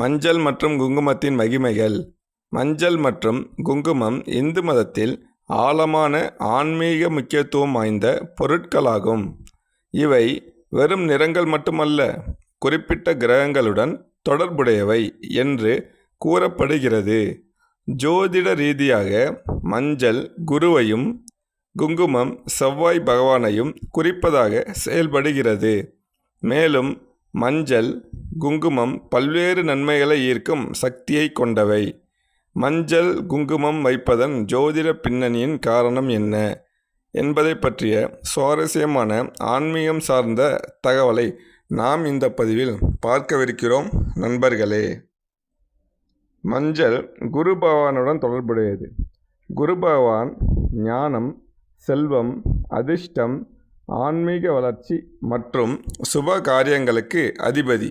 மஞ்சள் மற்றும் குங்குமத்தின் மகிமைகள். மஞ்சள் மற்றும் குங்குமம் இந்து மதத்தில் ஆழமான ஆன்மீக முக்கியத்துவம் வாய்ந்த பொருட்களாகும். இவை வெறும் நிறங்கள் மட்டுமல்ல குறிப்பிட்ட கிரகங்களுடன் தொடர்புடையவை என்று கூறப்படுகிறது. ஜோதிட ரீதியாக மஞ்சள் குருவையும் குங்குமம் செவ்வாய் பகவானையும் குறிப்பதாக செயல்படுகிறது. மேலும் மஞ்சள் குங்குமம் பல்வேறு நன்மைகளை ஈர்க்கும் சக்தியை கொண்டவை. மஞ்சள் குங்குமம் வைப்பதன் ஜோதிட பின்னணியின் காரணம் என்ன என்பதை பற்றிய சுவாரஸ்யமான ஆன்மீகம் சார்ந்த தகவலை நாம் இந்த பதிவில் பார்க்கவிருக்கிறோம் நண்பர்களே. மஞ்சள் குரு பகவானுடன் தொடர்புடையது. குரு பகவான் ஞானம் செல்வம் அதிர்ஷ்டம் ஆன்மீக வளர்ச்சி மற்றும் சுப காரியங்களுக்கு அதிபதி.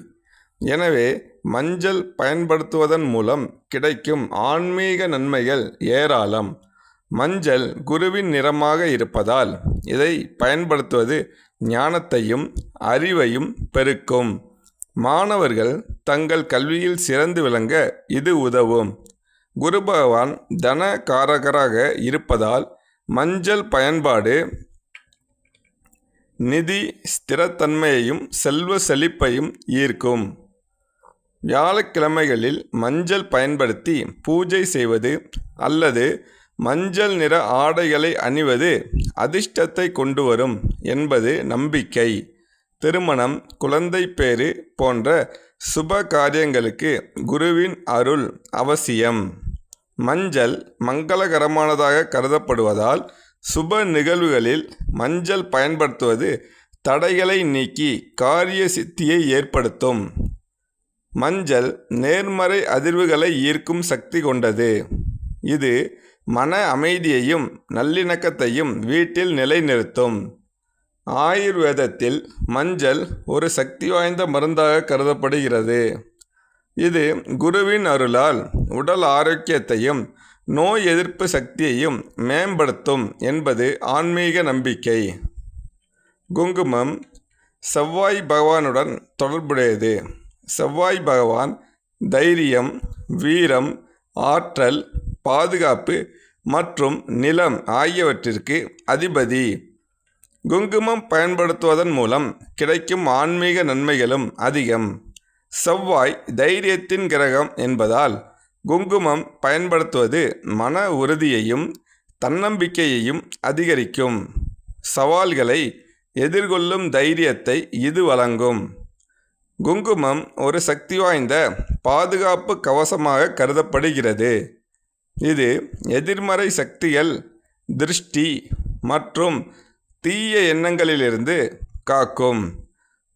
எனவே மஞ்சள் பயன்படுத்துவதன் மூலம் கிடைக்கும் ஆன்மீக நன்மைகள் ஏராளம். மஞ்சள் குருவின் நிறமாக இருப்பதால் இதை பயன்படுத்துவது ஞானத்தையும் அறிவையும் பெருக்கும். மாணவர்கள் தங்கள் கல்வியில் சிறந்து விளங்க இது உதவும். குரு பகவான் தன காரகராக இருப்பதால் மஞ்சள் பயன்பாடு நிதி ஸ்திரத்தன்மையையும் செல்வ செழிப்பையும் ஈர்க்கும். வியாழக்கிழமைகளில் மஞ்சள் பயன்படுத்தி பூஜை செய்வது அல்லது மஞ்சள் நிற ஆடைகளை அணிவது அதிர்ஷ்டத்தை கொண்டு வரும் என்பது நம்பிக்கை. திருமணம் குழந்தை பேறு போன்ற சுப காரியங்களுக்கு குருவின் அருள் அவசியம். மஞ்சள் மங்களகரமானதாக கருதப்படுவதால் சுப நிகழ்வுகளில் மஞ்சள் பயன்படுத்துவது தடைகளை நீக்கி காரிய சித்தியை ஏற்படுத்தும். மஞ்சள் நேர்மறை அதிர்வுகளை ஈர்க்கும் சக்தி கொண்டது. இது மன அமைதியையும் நல்லிணக்கத்தையும் வீட்டில் நிலைநிறுத்தும். ஆயுர்வேதத்தில் மஞ்சள் ஒரு சக்தி வாய்ந்த மருந்தாக கருதப்படுகிறது. இது குருவின் அருளால் உடல் ஆரோக்கியத்தையும் நோய் எதிர்ப்பு சக்தியையும் மேம்படுத்தும் என்பது ஆன்மீக நம்பிக்கை. குங்குமம் செவ்வாய் பகவானுடன் தொடர்புடையது. செவ்வாய் பகவான் தைரியம் வீரம் ஆற்றல் பாதுகாப்பு மற்றும் நிலம் ஆகியவற்றிற்கு அதிபதி. குங்குமம் பயன்படுத்துவதன் மூலம் கிடைக்கும் ஆன்மீக நன்மைகளும் அதிகம். செவ்வாய் தைரியத்தின் கிரகம் என்பதால் குங்குமம் பயன்படுத்துவது மன உறுதியையும் தன்னம்பிக்கையையும் அதிகரிக்கும். சவால்களை எதிர்கொள்ளும் தைரியத்தை இது வழங்கும். குங்குமம் ஒரு சக்தி வாய்ந்த பாதுகாப்பு கவசமாக கருதப்படுகிறது. இது எதிர்மறை சக்திகள் திருஷ்டி மற்றும் தீய எண்ணங்களிலிருந்து காக்கும்.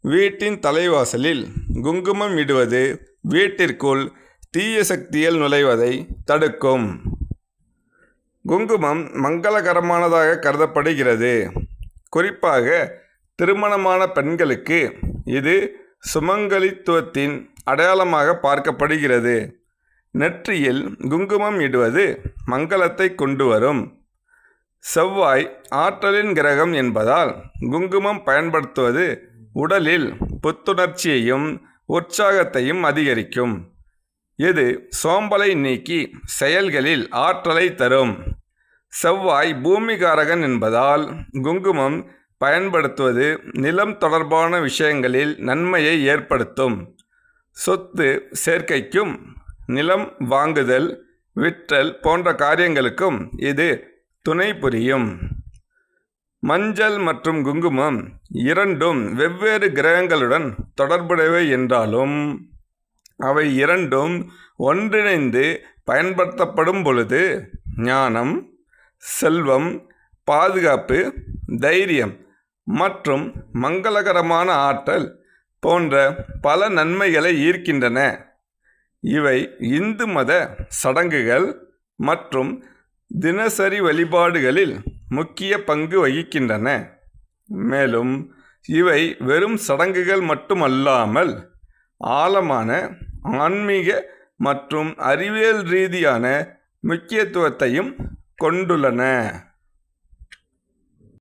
வீட்டின் தலைவாசலில் குங்குமம் இடுவது வீட்டிற்குள் தீய சக்திகள் நுழைவதை தடுக்கும். குங்குமம் மங்களகரமானதாக கருதப்படுகிறது. குறிப்பாக திருமணமான பெண்களுக்கு இது சுமங்கலித்துவத்தின் அடையாளமாக பார்க்கப்படுகிறது. நெற்றியில் குங்குமம் இடுவது மங்களத்தை கொண்டு வரும் செவ்வாய் ஆற்றலின் கிரகம் என்பதால் குங்குமம் பயன்படுத்துவது உடலில் புத்துணர்ச்சியையும் உற்சாகத்தையும் அதிகரிக்கும். இது சோம்பலை நீக்கி செயல்களில் ஆற்றலை தரும். செவ்வாய் பூமிகாரகன் என்பதால் குங்குமம் பயன்படுத்துவது நிலம் தொடர்பான விஷயங்களில் நன்மையை ஏற்படுத்தும். சொத்து சேர்க்கைக்கும் நிலம் வாங்குதல் விற்றல் போன்ற காரியங்களுக்கும் இது துணை புரியும். மஞ்சள் மற்றும் குங்குமம் இரண்டும் வெவ்வேறு கிரகங்களுடன் தொடர்புடையவை என்றாலும் அவை இரண்டும் ஒன்றிணைந்து பயன்படுத்தப்படும் பொழுது ஞானம் செல்வம் பாதுகாப்பு தைரியம் மற்றும் மங்களகரமான ஆற்றல் போன்ற பல நன்மைகளை ஈர்க்கின்றன. இவை இந்து மத சடங்குகள் மற்றும் தினசரி வழிபாடுகளில் முக்கிய பங்கு வகிக்கின்றன. மேலும் இவை வெறும் சடங்குகள் மட்டுமல்லாமல் ஆழமான ஆன்மீக மற்றும் அறிவியல் ரீதியான முக்கியத்துவத்தையும் கொண்டுள்ளன.